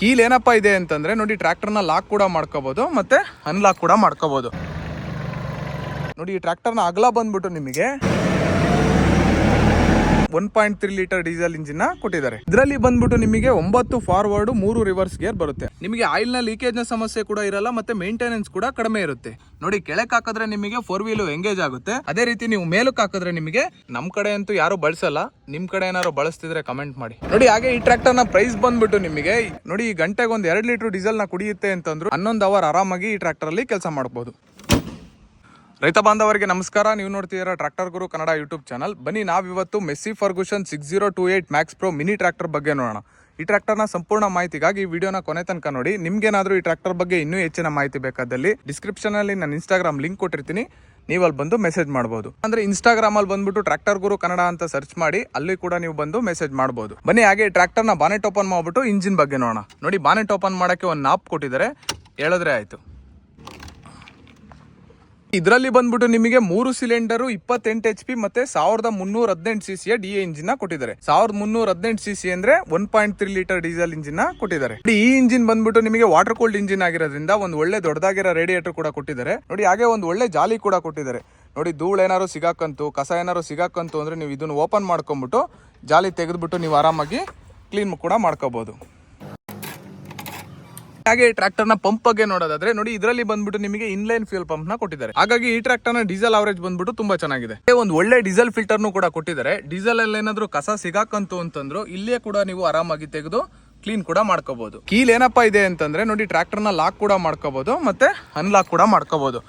ಕೀಲ್ ಏನಪ್ಪ ಇದೆ ಅಂತಂದ್ರೆ ನೋಡಿ ಟ್ರ್ಯಾಕ್ಟರ್ನ ಲಾಕ್ ಕೂಡ ಮಾಡ್ಕೋಬಹುದು ಮತ್ತೆ ಅನ್ಲಾಕ್ ಕೂಡ ಮಾಡ್ಕೋಬಹುದು ನೋಡಿ ಈ ಟ್ರ್ಯಾಕ್ಟರ್ನ ಅಗಲ ಬಂದ್ಬಿಟ್ಟು ನಿಮಗೆ one point three litre diesel engine ಕೊಟ್ಟಿದ್ದಾರೆ. ಇದರಲ್ಲಿ ಬಂದ್ಬಿಟ್ಟು ನಿಮಗೆ ಒಂಬತ್ತು ಫಾರ್ವರ್ಡ್ ಮೂರು ರಿವರ್ಸ್ ಗೇರ್ ಬರುತ್ತೆ. ನಿಮಗೆ ಆಯಿಲ್ನ ಲೀಕೇಜ್ನ ಸಮಸ್ಯೆ ಕೂಡ ಇರಲ್ಲ, ಮತ್ತೆ ಮೇಂಟೆನೆನ್ಸ್ ಕೂಡ ಕಡಿಮೆ ಇರುತ್ತೆ. ನೋಡಿ, ಕೆಳಕ್ ಹಾಕಿದ್ರೆ ನಿಮಗೆ ಫೋರ್ ವೀಲ್ ಎಂಗೇಜ್ ಆಗುತ್ತೆ. ಅದೇ ರೀತಿ ನೀವು ಮೇಲಕ್ಕೆ ಹಾಕಿದ್ರೆ ನಿಮಗೆ ನಮ್ ಕಡೆ ಅಂತೂ ಯಾರು ಬಳಸಲ್ಲ. ನಿಮ್ ಕಡೆ ಏನಾದ್ರು ಬಳಸ್ತಿದ್ರೆ ಕಮೆಂಟ್ ಮಾಡಿ. ನೋಡಿ, ಹಾಗೆ ಈ ಟ್ರಾಕ್ಟರ್ನ ಪ್ರೈಸ್ ಬಂದ್ಬಿಟ್ಟು ನಿಮಗೆ ನೋಡಿ, ಈ ಗಂಟೆಗೆ ಒಂದ್ ಎರಡ್ ಲೀಟರ್ ಡೀಸೆಲ್ನ ಕುಡಿಯುತ್ತೆ ಅಂತಂದ್ರು ಹನ್ನೊಂದು ಅವರ್ ಆರಾಮಾಗಿ ಈ ಟ್ರಾಕ್ಟರ್ ಅಲ್ಲಿ ಕೆಲಸ ಮಾಡಬಹುದು ರೈತ ಬಾಂಧವರಿಗೆ ನಮಸ್ಕಾರ. ನೀವು ನೋಡ್ತಿದ್ದೀರಾ tractor Guru Kannada YouTube channel. ಬನ್ನಿ, ನಾವಿವತ್ತು Massey Ferguson six zero two eight max pro mini tractor ಬಗ್ಗೆ ನೋಡೋಣ. ಈ ಟ್ರ್ಯಾಕ್ಟರ್ನ ಸಂಪೂರ್ಣ ಮಾಹಿತಿಗಾಗಿ ಈ ವಿಡಿಯೋನ ಕೊನೆ ತನಕ ನೋಡಿ. ನಿಮ್ಗೇನಾದರೂ ಈ ಟ್ರ್ಯಾಕ್ಟರ್ ಬಗ್ಗೆ ಇನ್ನೂ ಹೆಚ್ಚಿನ ಮಾಹಿತಿ ಬೇಕಾದಲ್ಲಿ ಡಿಸ್ಕ್ರಿಪ್ಷನಲ್ಲಿ ನಾನು ಇನ್ಸ್ಟಾಗ್ರಾಮ್ ಲಿಂಕ್ ಕೊಟ್ಟಿರ್ತೀನಿ. ನೀವು ಅಲ್ಲಿ ಬಂದು ಮೆಸೇಜ್ ಮಾಡಬಹುದು ಅಂದ್ರೆ ಇನ್ಸ್ಟಾಗ್ರಾಮ್ ಅಲ್ಲಿ ಬಂದ್ಬಿಟ್ಟು ಟ್ರ್ಯಾಕ್ಟರ್ ಗುರು ಕನ್ನಡ ಅಂತ ಸರ್ಚ್ ಮಾಡಿ, ಅಲ್ಲಿ ಕೂಡ ನೀವು ಬಂದು ಮೆಸೇಜ್ ಮಾಡಬಹುದು ಬನ್ನಿ, ಹಾಗೆ ಟ್ರಾಕ್ಟರ್ನ ಬಾನೆಟ್ ಓಪನ್ ಮಾಡ್ಬಿಟ್ಟು ಇಂಜಿನ್ ಬಗ್ಗೆ ನೋಡೋಣ. ನೋಡಿ ಬಾನೆಟ್ ಓಪನ್ ಮಾಡೋಕ್ಕೆ ಒಂದು ನಾಪ್ ಕೊಟ್ಟಿದ್ದಾರೆ. ಹೇಳಿದ್ರೆ ಆಯ್ತು. ಇದರಲ್ಲಿ ಬಂದ್ಬಿಟ್ಟು ನಿಮಗೆ ಮೂರು ಸಿಲಿಂಡರ್ ಇಪ್ಪತ್ತೆಂಟು ಎಚ್ ಪಿ ಮತ್ತೆ ಸಾವಿರದ ಮುನ್ನೂರ ಹದಿನೆಂಟು ಸಿ ಸಿಯ ಡಿ ಇಂಜಿನ್ ಕೊಟ್ಟಿದ್ದಾರೆ. ಸಾವಿರದ ಮುನ್ನೂರ ಹದಿನೆಂಟು ಸಿ ಸಿ ಅಂದ್ರೆ one point three litre diesel engine ಕೊಟ್ಟಿದ್ದಾರೆ. ಈ ಇಂಜಿನ್ ಬಂದ್ಬಿಟ್ಟು ನಿಮಗೆ ವಾಟರ್ ಕೂಲ್ಡ್ ಇಂಜಿನ್ ಆಗಿರೋದ್ರಿಂದ ಒಂದು ಒಳ್ಳೆ ದೊಡ್ಡದಾಗಿರೋ ರೇಡಿಯೇಟರ್ ಕೂಡ ಕೊಟ್ಟಿದ್ದಾರೆ. ನೋಡಿ, ಹಾಗೆ ಒಂದು ಒಳ್ಳೆ ಜಾಲಿ ಕೂಡ ಕೊಟ್ಟಿದ್ದಾರೆ. ನೋಡಿ, ಧೂಳು ಏನಾರು ಸಿಗಾಕಂತು, ಕಸ ಏನಾರು ಸಿಗಾಕಂತು ಅಂದ್ರೆ ನೀವು ಇದನ್ನ ಓಪನ್ ಮಾಡ್ಕೊಂಡ್ಬಿಟ್ಟು ಜಾಲಿ ತೆಗೆದ್ಬಿಟ್ಟು ನೀವು ಆರಾಮಾಗಿ ಕ್ಲೀನ್ ಕೂಡ ಮಾಡ್ಕೋಬಹುದು ಹಾಗೆ ಈ ಟ್ರಾಕ್ಟರ್ನ ಪಂಪ್ ಬಗ್ಗೆ ನೋಡೋದಾದ್ರೆ ನೋಡಿ ಇದರಲ್ಲಿ ಬಂದ್ಬಿಟ್ಟು ನಿಮಗೆ ಇನ್ಲೈನ್ ಫ್ಯೂಲ್ ಪಂಪ್ನ ಕೊಟ್ಟಿದ್ದಾರೆ. ಹಾಗಾಗಿ ಈ ಟ್ರಾಕ್ಟರ್ನ ಡೀಸೆಲ್ ಅವರೇಜ್ ಬಂದ್ಬಿಟ್ಟು ತುಂಬಾ ಚೆನ್ನಾಗಿದೆ. ಒಂದು ಒಳ್ಳೆ ಡೀಸೆಲ್ ಫಿಲ್ಟರ್ ಕೂಡ ಕೊಟ್ಟಿದ್ದಾರೆ. ಡೀಸೆಲ್ ಅಲ್ಲಿ ಏನಾದ್ರು ಕಸ ಸಿಗಾಕಂತು ಅಂತಂದ್ರು ಇಲ್ಲೇ ಕೂಡ ನೀವು ಆರಾಮಾಗಿ ತೆಗೆದು ಕ್ಲೀನ್ ಕೂಡ ಮಾಡ್ಕೋಬಹುದು ಕೀಲ್ ಏನಪ್ಪಾ ಇದೆ ಅಂತಂದ್ರೆ ನೋಡಿ ಟ್ರಾಕ್ಟರ್ನ ಲಾಕ್ ಕೂಡ ಮಾಡ್ಕೋಬಹುದು ಮತ್ತೆ ಅನ್ಲಾಕ್ ಕೂಡ ಮಾಡ್ಕೋಬಹುದು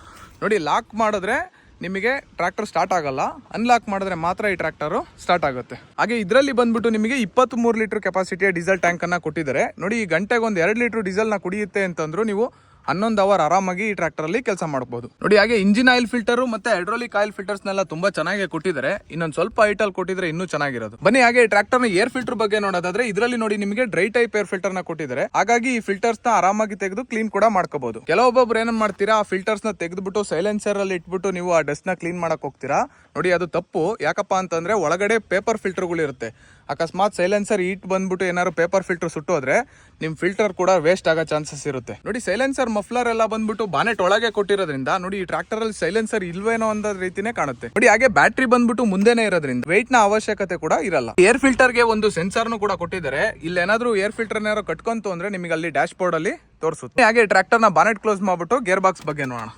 ನೋಡಿ ಲಾಕ್ ಮಾಡಿದ್ರೆ ನಿಮಗೆ ಟ್ರ್ಯಾಕ್ಟರ್ ಸ್ಟಾರ್ಟ್ ಆಗಲ್ಲ. ಅನ್ಲಾಕ್ ಮಾಡಿದ್ರೆ ಮಾತ್ರ ಈ ಟ್ರ್ಯಾಕ್ಟರ್ ಸ್ಟಾರ್ಟ್ ಆಗುತ್ತೆ. ಹಾಗೆ ಇದರಲ್ಲಿ ಬಂದ್ಬಿಟ್ಟು ನಿಮಗೆ ಇಪ್ಪತ್ತ್ ಮೂರು ಲೀಟರ್ ಕೆಪಾಸಿಟಿಯ ಡೀಸೆಲ್ ಟ್ಯಾಂಕ್ ಅನ್ನ ಕೊಟ್ಟಿದ್ದಾರೆ. ನೋಡಿ, ಈ ಗಂಟೆಗೆ ಒಂದು ಎರಡು ಲೀಟರ್ ಡೀಸೆಲ್ನ ಕುಡಿಯುತ್ತೆ ಅಂತಂದ್ರು ನೀವು ಹನ್ನೊಂದು ಅವರ್ ಆರಾಮಾಗಿ ಈ ಟ್ರ್ಯಾಕ್ಟರಲ್ಲಿ ಕೆಲಸ ಮಾಡಬಹುದು ನೋಡಿ, ಹಾಗೆ ಇಂಜಿನ್ ಆಯಿಲ್ ಫಿಲ್ಟರ್ ಮತ್ತೆ ಹೈಡ್ರೋಲಿಕ್ ಆಯಿಲ್ ಫಿಲ್ಟರ್ಸ್ ನೆಲ್ಲ ತುಂಬಾ ಚೆನ್ನಾಗಿ ಕೊಟ್ಟಿದ್ದಾರೆ. ಇನ್ನೊಂದು ಸ್ವಲ್ಪ ಐಟಲ್ ಕೊಟ್ಟಿದ್ರೆ ಇನ್ನೂ ಚೆನ್ನಾಗಿರೋದು. ಬನ್ನಿ, ಹಾಗೆ ಟ್ರಾಕ್ಟರ್ನ ಏರ್ ಫಿಲ್ಟರ್ ಬಗ್ಗೆ ನೋಡೋದಾದ್ರೆ ಇದರಲ್ಲಿ ನೋಡಿ ನಿಮಗೆ ಡ್ರೈ ಟೈಪ್ ಏರ್ ಫಿಲ್ಟರ್ನ ಕೊಟ್ಟಿದ್ದಾರೆ. ಹಾಗಾಗಿ ಈ ಫಿಲ್ಟರ್ಸ್ನ ಆರಾಮಾಗಿ ತೆಗೆದು ಕ್ಲೀನ್ ಕೂಡ ಮಾಡ್ಕೋಬಹುದು ಕೆಲವೊಬ್ಬೊಬ್ರು ಏನ್ ಮಾಡ್ತೀರಾ, ಆ ಫಿಲ್ಟರ್ಸ್ನ ತೆಗೆದ್ಬಿಟ್ಟು ಸೈಲೆನ್ಸರ್ ಅಲ್ಲಿ ಇಟ್ಬಿಟ್ಟು ನೀವು ಆ ಡಸ್ಟ್ನ ಕ್ಲೀನ್ ಮಾಡಕ್ ಹೋಗ್ತೀರಾ. ನೋಡಿ, ಅದು ತಪ್ಪು. ಯಾಕಪ್ಪ ಅಂತಂದ್ರೆ ಒಳಗಡೆ ಪೇಪರ್ ಫಿಲ್ಟರ್ಗಳು ಇರುತ್ತೆ. ಅಕಸ್ಮಾತ್ ಸೈಲೆನ್ಸರ್ ಈಟ್ ಬಂದ್ಬಿಟ್ಟು ಏನಾದ್ರು ಪೇಪರ್ ಫಿಲ್ಟರ್ ಸುಟ್ಟೋದ್ರೆ ನಿಮ್ಮ ಫಿಲ್ಟರ್ ಕೂಡ ವೇಸ್ಟ್ ಆಗೋ ಚಾನ್ಸಸ್ ಇರುತ್ತೆ. ನೋಡಿ ಸೈಲೆನ್ಸರ್ ಮಫ್ಲರ್ ಎಲ್ಲ ಬಂದ್ಬಿಟ್ಟು ಬಾನೆಟ್ ಒಳಗೆ ಕೊಟ್ಟಿರೋದ್ರಿಂದ ನೋಡಿ, ಈ ಟ್ರಾಕ್ಟರ್ ಅಲ್ಲಿ ಸೈಲೆನ್ಸರ್ ಇಲ್ವೇನೋ ಅನ್ನೋ ರೀತಿನೇ ಕಾಣುತ್ತೆ. ನೋಡಿ, ಹಾಗೆ ಬ್ಯಾಟ್ರಿ ಬಂದ್ಬಿಟ್ಟು ಮುಂದೆನೆ ಇರೋದ್ರಿಂದ ವೇಟ್ನ ಅವಶ್ಯಕತೆ ಕೂಡ ಇರಲ್ಲ. ಏರ್ ಫಿಲ್ಟರ್ಗೆ ಒಂದು ಸೆನ್ಸರ್ ಕೂಡ ಕೊಟ್ಟಿದ್ದಾರೆ. ಇಲ್ಲಿ ಏನಾದ್ರು ಏರ್ ಫಿಲ್ಟರ್ ಏನಾದ್ರು ಕಟ್ಕೊಂತು ಅಂದ್ರೆ ನಿಮಗೆ ಅಲ್ಲಿ ಡ್ಯಾಶ್ ಬೋರ್ಡ್ ಅಲ್ಲಿ ತೋರಿಸುತ್ತೆ. ಹಾಗೆ ಟ್ರಾಕ್ಟರ್ನ ಬಾನೆಟ್ ಕ್ಲೋಸ್ ಮಾಡ್ಬಿಟ್ಟು ಗೇರ್ ಬಾಕ್ಸ್ ಬಗ್ಗೆ ನೋಡೋಣ.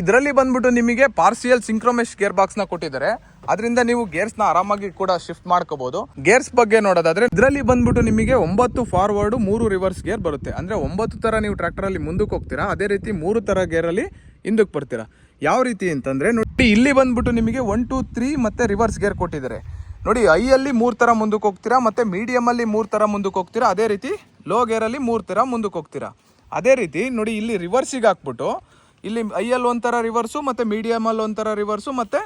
ಇದರಲ್ಲಿ ಬಂದ್ಬಿಟ್ಟು ನಿಮಗೆ ಪಾರ್ಸಿಯಲ್ ಸಿಂಕ್ರೋಮೆಶ್ ಗೇರ್ ಬಾಕ್ಸ್ನ ಕೊಟ್ಟಿದ್ದಾರೆ. ಅದರಿಂದ ನೀವು ಗೇರ್ಸ್ನ ಆರಾಮಾಗಿ ಕೂಡ ಶಿಫ್ಟ್ ಮಾಡ್ಕೋಬಹುದು ಗೇರ್ಸ್ ಬಗ್ಗೆ ನೋಡೋದಾದ್ರೆ, ಇದರಲ್ಲಿ ಬಂದ್ಬಿಟ್ಟು ನಿಮಗೆ ಒಂಬತ್ತು ಫಾರ್ವರ್ಡ್, ಮೂರು ರಿವರ್ಸ್ ಗೇರ್ ಬರುತ್ತೆ. ಅಂದ್ರೆ ಒಂಬತ್ತು ತರ ನೀವು ಟ್ರಾಕ್ಟರ್ ಅಲ್ಲಿ ಮುಂದಕ್ಕೆ ಹೋಗ್ತೀರಾ, ಅದೇ ರೀತಿ ಮೂರು ತರ ಗೇರ್ ಅಲ್ಲಿ ಹಿಂದಕ್ಕೆ ಬರ್ತೀರಾ. ಯಾವ ರೀತಿ ಅಂತಂದ್ರೆ, ನೋಡಿ, ಇಲ್ಲಿ ಬಂದ್ಬಿಟ್ಟು ನಿಮಗೆ ಒನ್ ಟೂ ತ್ರೀ ಮತ್ತೆ ರಿವರ್ಸ್ ಗೇರ್ ಕೊಟ್ಟಿದ್ದಾರೆ. ನೋಡಿ, ಐಯಲ್ಲಿ ಮೂರು ತರ ಮುಂದಕ್ಕೆ ಹೋಗ್ತೀರಾ, ಮತ್ತೆ ಮೀಡಿಯಂ ಅಲ್ಲಿ ಮೂರು ತರ ಮುಂದಕ್ಕೆ ಹೋಗ್ತೀರಾ, ಅದೇ ರೀತಿ ಲೋ ಗೇರ್ ಅಲ್ಲಿ ಮೂರು ತರ ಮುಂದಕ್ಕೆ ಹೋಗ್ತೀರಾ. ಅದೇ ರೀತಿ, ನೋಡಿ, ಇಲ್ಲಿ ರಿವರ್ಸಿಗೆ ಹಾಕ್ಬಿಟ್ಟು, ಇಲ್ಲಿ ಐಯಲ್ಲಿ ಒಂಥರ ರಿವರ್ಸು ಮತ್ತೆ ಮೀಡಿಯಂ ಅಲ್ಲಿ ಒಂಥರ ರಿವರ್ಸು ಮತ್ತೆ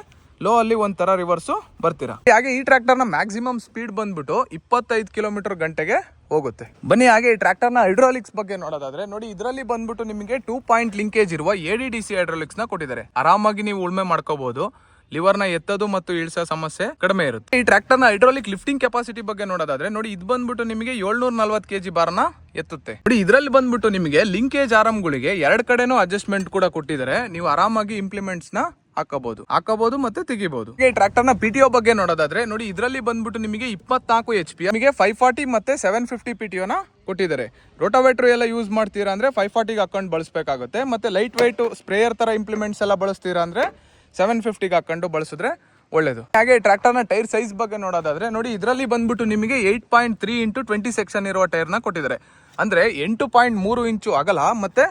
ಲೋ ಅಲ್ಲಿ ಒಂಥರ ರಿವರ್ಸು ಬರ್ತೀರಾ? ಹಾಗೆ ಈ ಟ್ರ್ಯಾಕ್ಟರ್ನ ಮ್ಯಾಕ್ಸಿಮಮ್ ಸ್ಪೀಡ್ ಬಂದ್ಬಿಟ್ಟು ಇಪ್ಪತ್ತೈದು ಕಿಲೋಮೀಟರ್ ಗಂಟೆಗೆ ಹೋಗುತ್ತೆ. ಬನ್ನಿ ಹಾಗೆ ಈ ಟ್ರ್ಯಾಕ್ಟರ್ನ ಹೈಡ್ರಾಲಿಕ್ಸ್ ಬಗ್ಗೆ ನೋಡೋದಾದ್ರೆ, ನೋಡಿ ಇದರಲ್ಲಿ ಬಂದ್ಬಿಟ್ಟು ನಿಮಗೆ ಟೂ ಪಾಯಿಂಟ್ ಲಿಂಕೇಜ್ ಇರುವ ಎ ಡಿ ಡಿ ಸಿ ಹೈಡ್ರಾಲಿಕ್ಸ್ನ ಕೊಟ್ಟಿದ್ದಾರೆ. ಆರಾಮಾಗಿ ನೀವು ಉಳ್ಮೆ ಮಾಡ್ಕೋಬಹುದು ಲಿವರ್ನ ಎತ್ತೋದು ಮತ್ತು ಇಳಿಸೋ ಸಮಸ್ಯೆ ಕಡಿಮೆ ಇರುತ್ತೆ. ಈ ಟ್ರ್ಯಾಕ್ಟರ್ನ ನ ಹೈಡ್ರಾಲಿಕ್ ಲಿಫ್ಟಿಂಗ್ ಕೆಪಾಸಿಟಿ ಬಗ್ಗೆ ನೋಡೋದಾದ್ರೆ, ನೋಡಿ ಇದು ಬಂದ್ಬಿಟ್ಟು ನಿಮಗೆ ಏಳ್ನೂರ ನಲ್ವತ್ತು ಕೆಜಿ ಬಾರ್ನ ಎತ್ತುತ್ತೆ. ನೋಡಿ ಇದರಲ್ಲಿ ಬಂದ್ಬಿಟ್ಟು ನಿಮಗೆ ಲಿಂಕೇಜ್ ಆರಾಮ್ಗಳಿಗೆ ಎರಡ್ ಕಡೆನೂ ಅಡ್ಜಸ್ಟ್ಮೆಂಟ್ ಕೂಡ ಕೊಟ್ಟಿದ್ದಾರೆ. ನೀವು ಆರಾಮಾಗಿ ಇಂಪ್ಲಿಮೆಂಟ್ಸ್ನ ಹಾಕಬಹುದು. ಹಾಕಬಹುದು ಮತ್ತೆ ತೆಗಿಬಹುದು. ಈ ಟ್ರ್ಯಾಕ್ಟರ್ನ ಪಿಟಿಒ ಬಗ್ಗೆ ನೋಡೋದಾದ್ರೆ, ನೋಡಿ, ಇದರಲ್ಲಿ ಬಂದ್ಬಿಟ್ಟು ನಿಮಗೆ ಇಪ್ಪತ್ನಾಲ್ಕು ಎಚ್ ಪಿ ನಿಮಗೆ ಫೈವ್ ಫಾರ್ಟಿ ಮತ್ತೆ ಸೆವೆನ್ ಫಿಫ್ಟಿ ಪಿಟಿಒ ನ ಕೊಟ್ಟಿದ್ದಾರೆ. ರೋಟೋವೇಟ್ರ್ ಎಲ್ಲ ಯೂಸ್ ಮಾಡ್ತೀರಾ ಅಂದ್ರೆ ಫೈವ್ ಫಾರ್ಟಿಗೆ ಹಾಕೊಂಡು ಬಳಸಬೇಕಾಗುತ್ತೆ. ಮತ್ತೆ ಲೈಟ್ ವೈಟ್ ಸ್ಪ್ರೇಯರ್ ತರ ಇಂಪ್ಲಿಮೆಂಟ್ಸ್ ಎಲ್ಲ ಬಳಸ್ತೀರಾ ಅಂದ್ರೆ ಸೆವೆನ್ ಫಿಫ್ಟಿಗೆ ಹಾಕೊಂಡು ಬಳಸಿದ್ರೆ ಒಳ್ಳೇದು. ಹಾಗೆ ಟ್ರಾಕ್ಟರ್ನ ಟೈರ್ ಸೈಜ್ ಬಗ್ಗೆ ನೋಡೋದಾದ್ರೆ, ನೋಡಿ, ಇದರಲ್ಲಿ ಬಂದ್ಬಿಟ್ಟು ನಿಮಗೆ eight point three into twenty section ಇರುವ ಟೈರ್ನ ಕೊಟ್ಟಿದ್ದಾರೆ. ಅಂದ್ರೆ ಎಂಟು ಪಾಯಿಂಟ್ ಮೂರು ಇಂಚು ಅಗಲ ಮತ್ತೆ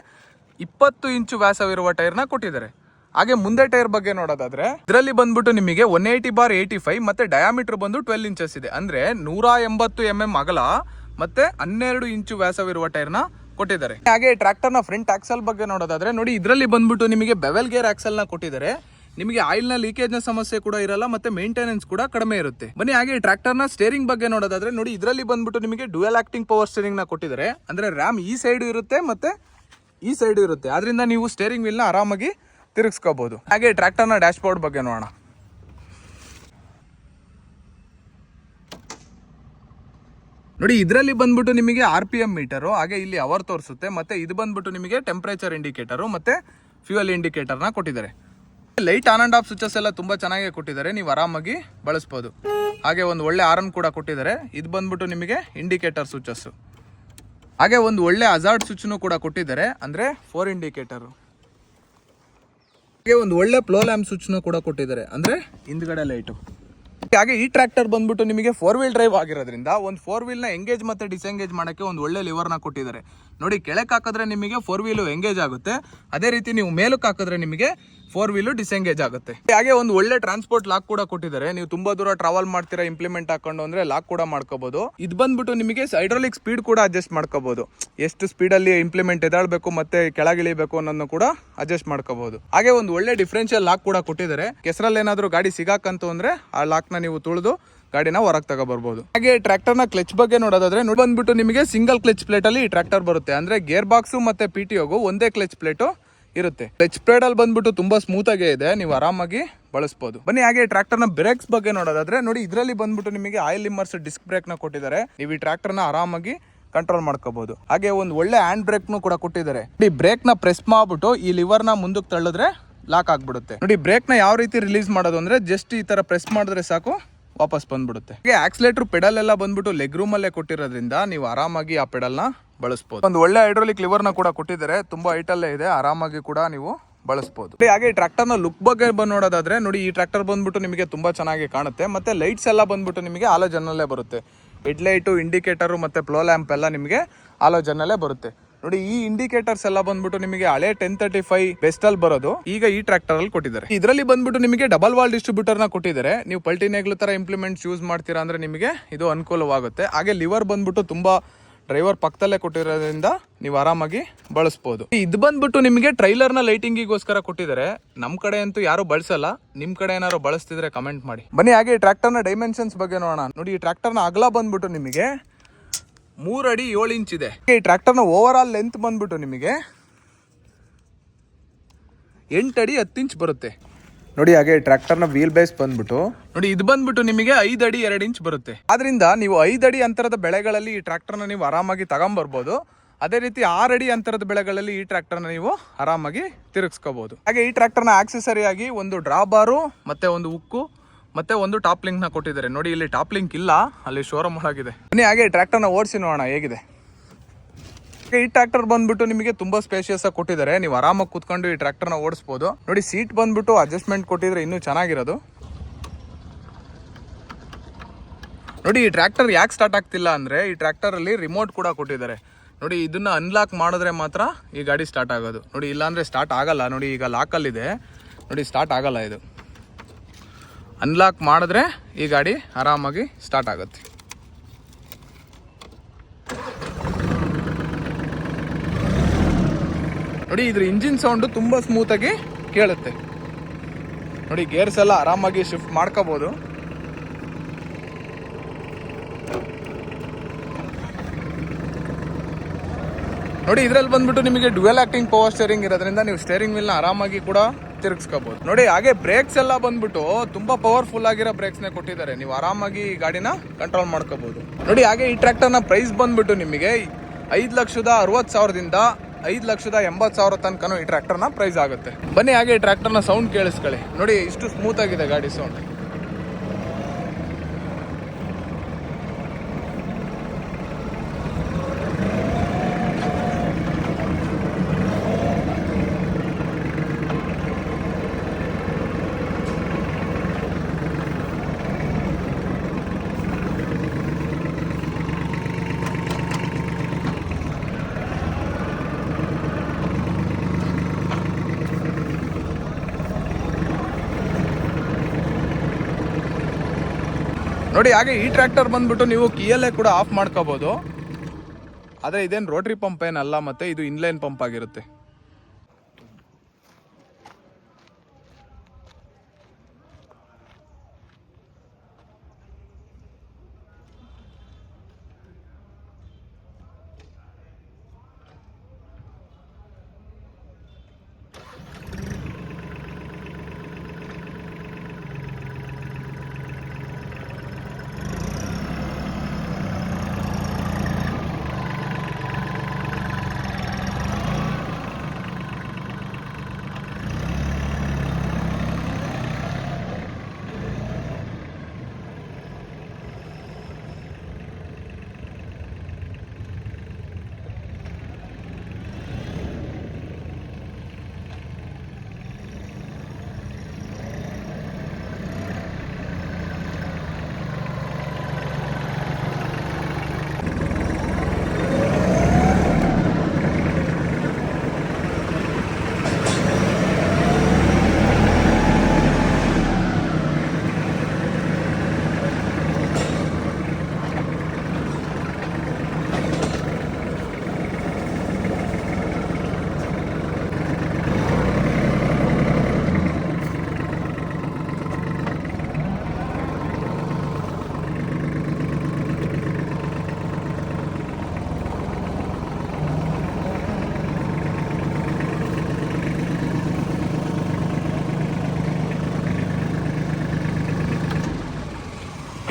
ಇಪ್ಪತ್ತು ಇಂಚು ವ್ಯಾಸವಿರುವ ಟೈರ್ನ ಕೊಟ್ಟಿದ್ದಾರೆ. ಹಾಗೆ ಮುಂದೆ ಟೈರ್ ಬಗ್ಗೆ ನೋಡೋದಾದ್ರೆ, ಇದರಲ್ಲಿ ಬಂದ್ಬಿಟ್ಟು ನಿಮಗೆ one eighty bar eighty five ಮತ್ತೆ ಡಯಾಮೀಟರ್ ಬಂದು ಟ್ವೆಲ್ ಇಂಚಸ್ ಇದೆ. ಅಂದ್ರೆ ನೂರ ಎಂಬತ್ತು ಎಂ ಎಂ ಅಗಲ ಮತ್ತೆ ಹನ್ನೆರಡು ಇಂಚು ವ್ಯಾಸವಿರುವ ಟೈರ್ನ ಕೊಟ್ಟಿದ್ದಾರೆ. ಹಾಗೆ ಟ್ರ್ಯಾಕ್ಟರ್ನ ಫ್ರಂಟ್ ಆಕ್ಸಲ್ ಬಗ್ಗೆ ನೋಡೋದಾದ್ರೆ, ನೋಡಿ ಇದರಲ್ಲಿ ಬಂದ್ಬಿಟ್ಟು ನಿಮಗೆ ಬೆವೆಲ್ ಗೇರ್ ಆಕ್ಸಲ್ನ ಕೊಟ್ಟಿದ್ದಾರೆ. ನಿಮಗೆ ಆಯಿಲ್ನ ಲೀಕೇಜ್ನ ಸಮಸ್ಯೆ ಕೂಡ ಇರಲ್ಲ, ಮತ್ತೆ ಮೇಂಟೆನೆನ್ಸ್ ಕೂಡ ಕಡಿಮೆ ಇರುತ್ತೆ. ಬನ್ನಿ, ಹಾಗೆ ಟ್ರ್ಯಾಕ್ಟರ್ನ ಸ್ಟೇರಿಂಗ್ ಬಗ್ಗೆ ನೋಡೋದಾದ್ರೆ, ನೋಡಿ ಇದರಲ್ಲಿ ಬಂದ್ಬಿಟ್ಟು ನಿಮಗೆ ಡ್ಯೂಯಲ್ ಆಕ್ಟಿಂಗ್ ಪವರ್ ಸ್ಟೇರಿಂಗ್ನ ಕೊಟ್ಟಿದ್ದಾರೆ. ಅಂದ್ರೆ ರ್ಯಾಮ್ ಈ ಸೈಡ್ ಇರುತ್ತೆ, ಮತ್ತೆ ಈ ಸೈಡ್ ಇರುತ್ತೆ. ಆದ್ರಿಂದ ನೀವು ಸ್ಟೇರಿಂಗ್ ವೀಲ್ನ ಆರಾಮಾಗಿ ತಿರುಗಿಸ್ಕೋಬಹುದು ಹಾಗೆ ಟ್ರ್ಯಾಕ್ಟರ್ನ ಡ್ಯಾಶ್ ಬೋರ್ಡ್ ಬಗ್ಗೆ ನೋಡೋಣ. ನೋಡಿ, ಇದರಲ್ಲಿ ಬಂದ್ಬಿಟ್ಟು ನಿಮಗೆ ಆರ್ ಪಿ ಎಂ ಮೀಟರು, ಹಾಗೆ ಇಲ್ಲಿ ಅವರ್ ತೋರಿಸುತ್ತೆ, ಮತ್ತೆ ಇದು ಬಂದ್ಬಿಟ್ಟು ನಿಮಗೆ ಟೆಂಪ್ರೇಚರ್ ಇಂಡಿಕೇಟರು, ಮತ್ತೆ ಫ್ಯೂಯಲ್ ಇಂಡಿಕೇಟರ್ನ ಕೊಟ್ಟಿದ್ದಾರೆ. Light on and off switches ಎಲ್ಲ ತುಂಬಾ ಚೆನ್ನಾಗಿ ಕೊಟ್ಟಿದ್ದಾರೆ, ನೀವು ಆರಾಮಾಗಿ ಬಳಸ್ಬೋದು. ಹಾಗೆ ಒಂದು ಒಳ್ಳೆ ಆರನ್ ಕೂಡ ಕೊಟ್ಟಿದ್ದಾರೆ, ಇದು ಬಂದ್ಬಿಟ್ಟು ನಿಮಗೆ ಇಂಡಿಕೇಟರ್ ಸ್ವಿಚಸ್ ಹಾಗೆ ಒಂದು ಒಳ್ಳೆ ಅಜಾರ್ಡ್ ಸ್ವಿಚ್ನು ಕೂಡ ಕೊಟ್ಟಿದ್ದಾರೆ, ಅಂದ್ರೆ ಫೋರ್ ಇಂಡಿಕೇಟರ್. ಒಂದು ಒಳ್ಳೆ ಪ್ಲೋ ಲ್ಯಾಂಪ್ ಸ್ವಿಚ್ನ ಕೂಡ ಕೊಟ್ಟಿದ್ದಾರೆ. ಅಂದ್ರೆ ಹಿಂದ್ಗಡೆ ಲೈಟು. ಹಾಗೆ ಈ ಟ್ರ್ಯಾಕ್ಟರ್ ಬಂದ್ಬಿಟ್ಟು ನಿಮಗೆ ಫೋರ್ ವೀಲ್ ಡ್ರೈವ್ ಆಗಿರೋದ್ರಿಂದ ಒಂದು ಫೋರ್ ವೀಲ್ನ ಎಂಗೇಜ್ ಮತ್ತೆ ಡಿಸೆಂಗೇಜ್ ಮಾಡೋಕ್ಕೆ ಒಂದು ಒಳ್ಳೆ ಲಿವರ್ನ ಕೊಟ್ಟಿದ್ದಾರೆ. ನೋಡಿ ಕೆಳಕ್ಕೆ ಹಾಕಿದ್ರೆ ನಿಮಗೆ ಫೋರ್ ವೀಲು ಎಂಗೇಜ್ ಆಗುತ್ತೆ. ಅದೇ ರೀತಿ ನೀವು ಮೇಲಕ್ಕೆ ಹಾಕಿದ್ರೆ ನಿಮಗೆ ಫೋರ್ ವೀಲು ಡಿಸೆಂಗೇಜ್ ಆಗುತ್ತೆ. ಹಾಗೆ ಒಂದು ಒಳ್ಳೆ ಟ್ರಾನ್ಸ್ಪೋರ್ಟ್ ಲಾಕ್ ಕೂಡ ಕೊಟ್ಟಿದ್ದಾರೆ. ನೀವು ತುಂಬಾ ದೂರ ಟ್ರಾವೆಲ್ ಮಾಡ್ತೀರಾ ಇಂಪ್ಲಿಮೆಂಟ್ ಹಾಕೊಂಡು ಅಂದ್ರೆ ಲಾಕ್ ಕೂಡ ಮಾಡ್ಕೋಬಹುದು ಇದು ಬಂದ್ಬಿಟ್ಟು ನಿಮಗೆ ಹೈಡ್ರಾಲಿಕ್ ಸ್ಪೀಡ್ ಕೂಡ ಅಡ್ಜಸ್ಟ್ ಮಾಡ್ಕೋಬಹುದು ಎಷ್ಟು ಸ್ಪೀಡಲ್ಲಿ ಇಂಪ್ಲಿಮೆಂಟ್ ಎದಾಳ್ಬೇಕು ಮತ್ತೆ ಕೆಳಗಿಳಿಬೇಕು ಅನ್ನೋದನ್ನು ಕೂಡ ಅಡ್ಜಸ್ಟ್ ಮಾಡ್ಕೋಬಹುದು ಹಾಗೆ ಒಂದು ಒಳ್ಳೆ ಡಿಫ್ರೆನ್ಷಿಯಲ್ ಲಾಕ್ ಕೂಡ ಕೊಟ್ಟಿದ್ದಾರೆ. ಕೆಸರಲ್ಲಿ ಏನಾದರೂ ಗಾಡಿ ಸಿಗಾಕಂತು ಅಂದ್ರೆ ಆ ಲಾಕ್ನ ನೀವು ತುಳಿದು ಗಾಡಿನ ಹೊರಗೆ ತಗೋಬರ್ಬೋದು. ಹಾಗೆ ಟ್ರ್ಯಾಕ್ಟರ್ನ ಕ್ಲಚ್ ಬಗ್ಗೆ ನೋಡೋದಾದ್ರೆ ನೋಡಿ, ಬಂದ್ಬಿಟ್ಟು ನಿಮಗೆ ಸಿಂಗಲ್ ಕ್ಲಚ್ ಪ್ಲೇಟ್ ಅಲ್ಲಿ ಈ ಟ್ರ್ಯಾಕ್ಟರ್ ಬರುತ್ತೆ. ಅಂದ್ರೆ ಗೇರ್ ಬಾಕ್ಸ್ ಮತ್ತೆ ಪಿ ಟಿ ಒಂದೇ ಕ್ಲಚ್ ಪ್ಲೇಟ್ ಇರುತ್ತೆ. ಕ್ಲಚ್ ಪ್ಲೇಟ್ ಅಲ್ಲಿ ಬಂದ್ಬಿಟ್ಟು ತುಂಬಾ ಸ್ಮೂತ್ ಆಗಿ ಇದೆ. ನೀವು ಆರಾಮಾಗಿ ಬಳಸಬಹುದು ಬನ್ನಿ, ಹಾಗೆ ಟ್ರ್ಯಾಕ್ಟರ್ನ ಬ್ರೇಕ್ಸ್ ಬಗ್ಗೆ ನೋಡೋದಾದ್ರೆ ನೋಡಿ, ಇದರಲ್ಲಿ ಬಂದ್ಬಿಟ್ಟು ನಿಮಗೆ ಆಯಿಲ್ ಇಮ್ಮರ್ಸ್ ಡಿಸ್ಕ್ ಬ್ರೇಕ್ನ ಕೊಟ್ಟಿದ್ದಾರೆ. ನೀವು ಈ ಟ್ರ್ಯಾಕ್ಟರ್ನ ಆರಾಮಾಗಿ ಕಂಟ್ರೋಲ್ ಮಾಡ್ಕೋಬಹುದು ಹಾಗೆ ಒಂದು ಒಳ್ಳೆ ಹ್ಯಾಂಡ್ ಬ್ರೇಕ್ ನು ಕೂಡ ಕೊಟ್ಟಿದ್ದಾರೆ. ನೋಡಿ ಬ್ರೇಕ್ನ ಪ್ರೆಸ್ ಮಾಡ್ಬಿಟ್ಟು ಈ ಲಿವರ್ನ ಮುಂದಕ್ಕೆ ತಳ್ಳಿದ್ರೆ ಲಾಕ್ ಆಗ್ಬಿಡುತ್ತೆ. ನೋಡಿ ಬ್ರೇಕ್ನ ಯಾವ ರೀತಿ ರಿಲೀಸ್ ಮಾಡೋದು ಅಂದ್ರೆ ಜಸ್ಟ್ ಈ ತರ ಪ್ರೆಸ್ ಮಾಡಿದ್ರೆ ಸಾಕು. ವಾಪಸ್ ಬಂದ್ಬಿಡುತ್ತೆ. ಹಾಗೆ ಆಕ್ಸಿಲೇಟರ್ ಪೆಡಲ್ ಎಲ್ಲ ಬಂದ್ಬಿಟ್ಟು ಲೆಗ್ ರೂಮ್ ಅಲ್ಲೇ ಕೊಟ್ಟಿರೋದ್ರಿಂದ ನೀವು ಆರಾಮಾಗಿ ಆ ಪೆಡಲ್ನ ಬಳಸಬಹುದು ಒಂದು ಒಳ್ಳೆ ಹೈಡ್ರೋಲಿಕ್ ಲಿವರ್ನ ಕೂಡ ಕೊಟ್ಟಿದ್ದಾರೆ. ತುಂಬಾ ಹೈಟ್ ಅಲ್ಲೇ ಇದೆ. ಆರಾಮಾಗಿ ಕೂಡ ನೀವು ಬಳಸಬಹುದು ಹಾಗೆ ಈ ಟ್ರಾಕ್ಟರ್ನ ಲುಕ್ ಬಗ್ಗೆ ಬಂದು ನೋಡೋದಾದ್ರೆ, ನೋಡಿ ಈ ಟ್ರಾಕ್ಟರ್ ಬಂದ್ಬಿಟ್ಟು ನಿಮಗೆ ತುಂಬಾ ಚೆನ್ನಾಗಿ ಕಾಣುತ್ತೆ. ಮತ್ತೆ ಲೈಟ್ಸ್ ಎಲ್ಲ ಬಂದ್ಬಿಟ್ಟು ನಿಮಗೆ ಆಲೋಜನಲ್ಲೇ ಬರುತ್ತೆ. ಹೆಡ್ ಲೈಟು ಇಂಡಿಕೇಟರ್ ಮತ್ತೆ ಪ್ಲೋ ಲ್ಯಾಂಪ್ ಎಲ್ಲ ನಿಮಗೆ ಆಲೋಜನಲ್ಲೇ ಬರುತ್ತೆ. ನೋಡಿ, ಈ ಇಂಡಿಕೇಟರ್ಸ್ ಎಲ್ಲ ಬಂದ್ಬಿಟ್ಟು ನಿಮಗೆ ಹಳೆ ಟೆನ್ ತರ್ಟಿ ಫೈವ್ ಬೆಸ್ಟ್ ಅಲ್ಲಿ ಬರೋದು. ಈಗ ಈ ಟ್ರಾಕ್ಟರ್ ಅಲ್ಲಿ ಕೊಟ್ಟಿದ್ದಾರೆ. ಇದರಲ್ಲಿ ಬಂದ್ಬಿಟ್ಟು ನಿಮಗೆ ಡಬಲ್ ವಾಲ್ ಡಿಸ್ಟ್ರಿಬ್ಯೂಟರ್ನ ಕೊಟ್ಟಿದ್ದಾರೆ. ನೀವು ಪಲ್ಟಿನೇಗ್ಲು ತರ ಇಂಪ್ಲಿಮೆಂಟ್ಸ್ ಯೂಸ್ ಮಾಡ್ತೀರಾ ಅಂದ್ರೆ ನಿಮಗೆ ಇದು ಅನುಕೂಲವಾಗುತ್ತೆ. ಹಾಗೆ ಲಿವರ್ ಬಂದ್ಬಿಟ್ಟು ತುಂಬಾ ಡ್ರೈವರ್ ಪಕ್ಕದಲ್ಲೇ ಕೊಟ್ಟಿರೋದ್ರಿಂದ ನೀವು ಆರಾಮಾಗಿ ಬಳಸ್ಬೋದು. ಇದು ಬಂದ್ಬಿಟ್ಟು ನಿಮಗೆ ಟ್ರೈಲರ್ನ ಲೈಟಿಂಗಿಗೋಸ್ಕರ ಕೊಟ್ಟಿದ್ದಾರೆ. ನಮ್ ಕಡೆ ಅಂತೂ ಯಾರು ಬಳಸಲ್ಲ. ನಿಮ್ ಕಡೆ ಏನಾದ್ರು ಬಳಸ್ತಿದ್ರೆ ಕಮೆಂಟ್ ಮಾಡಿ. ಬನ್ನಿ, ಹಾಗೆ ಟ್ರ್ಯಾಕ್ಟರ್ನ ಡೈಮೆನ್ಷನ್ಸ್ ಬಗ್ಗೆ ನೋಡೋಣ. ನೋಡಿ, ಈ ನ ಅಗಲ ಬಂದ್ಬಿಟ್ಟು ನಿಮಗೆ ಮೂರು ಅಡಿ ಏಳು ಇಂಚ್ ಇದೆ ಈ ಟ್ರ್ಯಾಕ್ಟರ್ನ ಓವರ್ ಆಲ್ ಲೆಂತ್ ಬಂದ್ಬಿಟ್ಟು ನಿಮಗೆ ಎಂಟು ಅಡಿ ಹತ್ತು ಇಂಚ್ ಬರುತ್ತೆ. ನೋಡಿ ಹಾಗೆ ಟ್ರ್ಯಾಕ್ಟರ್ನ ವೀಲ್ ಬೇಸ್ ಬಂದ್ಬಿಟ್ಟು. ನೋಡಿ ಇದು ಬಂದ್ಬಿಟ್ಟು ನಿಮಗೆ ಐದು ಅಡಿ ಎರಡು ಇಂಚ್ ಬರುತ್ತೆ. ಆದ್ರಿಂದ ನೀವು ಐದು ಅಡಿ ಅಂತರದ ಬೆಳೆಗಳಲ್ಲಿ ಈ ಟ್ರ್ಯಾಕ್ಟರ್ನ ನೀವು ಆರಾಮಾಗಿ ತಗೊಂಬರ್ಬೋದು. ಅದೇ ರೀತಿ ಆರು ಅಡಿ ಅಂತರದ ಬೆಳೆಗಳಲ್ಲಿ ಈ ಟ್ರ್ಯಾಕ್ಟರ್ನ ನೀವು ಆರಾಮಾಗಿ ತಿರುಗಿಸ್ಕೋಬಹುದು ಹಾಗೆ ಈ ಟ್ರ್ಯಾಕ್ಟರ್ನ ಆಕ್ಸೆಸರಿ ಆಗಿ ಒಂದು ಡ್ರಾಬಾರು ಮತ್ತೆ ಒಂದು ಉಕ್ಕು ಮತ್ತೆ ಒಂದು ಟಾಪ್ ಲಿಂಕ್ನ ಕೊಟ್ಟಿದ್ದಾರೆ. ನೋಡಿ, ಇಲ್ಲಿ ಟಾಪ್ ಲಿಂಕ್ ಇಲ್ಲ, ಅಲ್ಲಿ ಶೋರೂಮ್ ಒಳಗಿದೆ. ಬನ್ನಿ, ಹಾಗೆ ಟ್ರ್ಯಾಕ್ಟರ್ನ ಓಡಿಸಿ ನೋಡೋಣ ಹೇಗಿದೆ? ಈ ಟ್ರ್ಯಾಕ್ಟರ್ ಬಂದ್ಬಿಟ್ಟು ನಿಮಗೆ ತುಂಬಾ ಸ್ಪೇಷಿಯಸ್ ಆಗಿ ಕೊಟ್ಟಿದ್ದಾರೆ. ನೀವು ಆರಾಮಾಗಿ ಕೂತ್ಕೊಂಡು ಈ ಟ್ರ್ಯಾಕ್ಟರ್ನ ಓಡಿಸ್ಬೋದು. ನೋಡಿ, ಸೀಟ್ ಬಂದ್ಬಿಟ್ಟು ಅಡ್ಜಸ್ಟ್ಮೆಂಟ್ ಕೊಟ್ಟಿದ್ರೆ ಇನ್ನೂ ಚೆನ್ನಾಗಿರೋದು. ನೋಡಿ, ಈ ಟ್ರ್ಯಾಕ್ಟರ್ ಯಾಕೆ ಸ್ಟಾರ್ಟ್ ಆಗ್ತಿಲ್ಲ ಅಂದ್ರೆ, ಈ ಟ್ರ್ಯಾಕ್ಟರಲ್ಲಿ ರಿಮೋಟ್ ಕೂಡ ಕೊಟ್ಟಿದ್ದಾರೆ. ನೋಡಿ, ಇದನ್ನ ಅನ್ಲಾಕ್ ಮಾಡಿದ್ರೆ ಮಾತ್ರ ಈ ಗಾಡಿ ಸ್ಟಾರ್ಟ್ ಆಗೋದು. ನೋಡಿ, ಇಲ್ಲಾಂದರೆ ಸ್ಟಾರ್ಟ್ ಆಗಲ್ಲ. ನೋಡಿ, ಈಗ ಲಾಕಲ್ಲಿದೆ ನೋಡಿ ಸ್ಟಾರ್ಟ್ ಆಗಲ್ಲ ಇದು. ಅನ್ಲಾಕ್ ಮಾಡಿದ್ರೆ ಈ ಗಾಡಿ ಆರಾಮಾಗಿ ಸ್ಟಾರ್ಟ್ ಆಗುತ್ತೆ. ನೋಡಿ ಇದ್ರ ಇಂಜಿನ್ ಸೌಂಡ್ ತುಂಬಾ ಸ್ಮೂತಾಗಿ ಕೇಳುತ್ತೆ. ನೋಡಿ ಗೇರ್ಸ್ ಎಲ್ಲ ಆರಾಮಾಗಿ ಶಿಫ್ಟ್ ಮಾಡ್ಕೋಬೋದು. ನೋಡಿ ಇದ್ರಲ್ಲಿ ಬಂದ್ಬಿಟ್ಟು ನಿಮಗೆ ಡ್ಯುಯಲ್ ಆಕ್ಟಿಂಗ್ ಪವರ್ ಸ್ಟೇರಿಂಗ್ ಇರೋದ್ರಿಂದ ನೀವು ಸ್ಟೇರಿಂಗ್ ವೀಲ್ನ ಆರಾಮಾಗಿ ಕೂಡ ತಿರುಗಿಸ್ಕೋಬಹುದು ನೋಡಿ, ಹಾಗೆ ಬ್ರೇಕ್ಸ್ ಎಲ್ಲ ಬಂದ್ಬಿಟ್ಟು ತುಂಬಾ ಪವರ್ಫುಲ್ ಆಗಿರೋ ಬ್ರೇಕ್ಸ್ ನೇ ಕೊಟ್ಟಿದ್ದಾರೆ. ನೀವು ಆರಾಮಾಗಿ ಗಾಡಿನ ಕಂಟ್ರೋಲ್ ಮಾಡ್ಕೋಬಹುದು ನೋಡಿ, ಹಾಗೆ ಈ ಟ್ರ್ಯಾಕ್ಟರ್ನ ಪ್ರೈಸ್ ಬಂದ್ಬಿಟ್ಟು ನಿಮಗೆ ಐದು ಲಕ್ಷದ ಅರವತ್ತು ಸಾವಿರದಿಂದ ಐದು ಲಕ್ಷದ ಎಂಬತ್ತು ಸಾವಿರ ತನಕನೂ ಈ ಟ್ರ್ಯಾಕ್ಟರ್ನ ಪ್ರೈಸ್ ಆಗುತ್ತೆ. ಬನ್ನಿ, ಹಾಗೆ ಈ ಟ್ರ್ಯಾಕ್ಟರ್ನ ಸೌಂಡ್ ಕೇಳಿಸ್ಕೊಳ್ಳಿ. ನೋಡಿ, ಇಷ್ಟು ಸ್ಮೂತ್ ಆಗಿದೆ ಗಾಡಿ ಸೌಂಡ್ ನೋಡಿ, ಹಾಗೆ ಈ ಟ್ರ್ಯಾಕ್ಟರ್ ಬಂದ್ಬಿಟ್ಟು ನೀವು ಕೀಯಲ್ಲೇ ಕೂಡ ಆಫ್ ಮಾಡ್ಕೋಬಹುದು ಆದರೆ ಇದೇನು ರೋಟ್ರಿ ಪಂಪ್ ಏನಲ್ಲ, ಮತ್ತೆ ಇದು ಇನ್ಲೈನ್ ಪಂಪ್ ಆಗಿರುತ್ತೆ.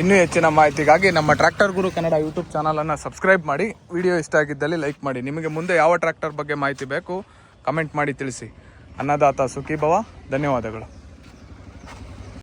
ಇನ್ನೂ ಹೆಚ್ಚಿನ ಮಾಹಿತಿಗಾಗಿ ನಮ್ಮ ಟ್ರ್ಯಾಕ್ಟರ್ ಗುರು ಕನ್ನಡ ಯೂಟ್ಯೂಬ್ ಚಾನಲನ್ನು ಸಬ್ಸ್ಕ್ರೈಬ್ ಮಾಡಿ. ವಿಡಿಯೋ ಇಷ್ಟ ಆಗಿದ್ದಲ್ಲಿ ಲೈಕ್ ಮಾಡಿ. ನಿಮಗೆ ಮುಂದೆ ಯಾವ ಟ್ರ್ಯಾಕ್ಟರ್ ಬಗ್ಗೆ ಮಾಹಿತಿ ಬೇಕು, ಕಮೆಂಟ್ ಮಾಡಿ ತಿಳಿಸಿ. ಅನ್ನದಾತ ಸುಖೀಭವ. ಧನ್ಯವಾದಗಳು.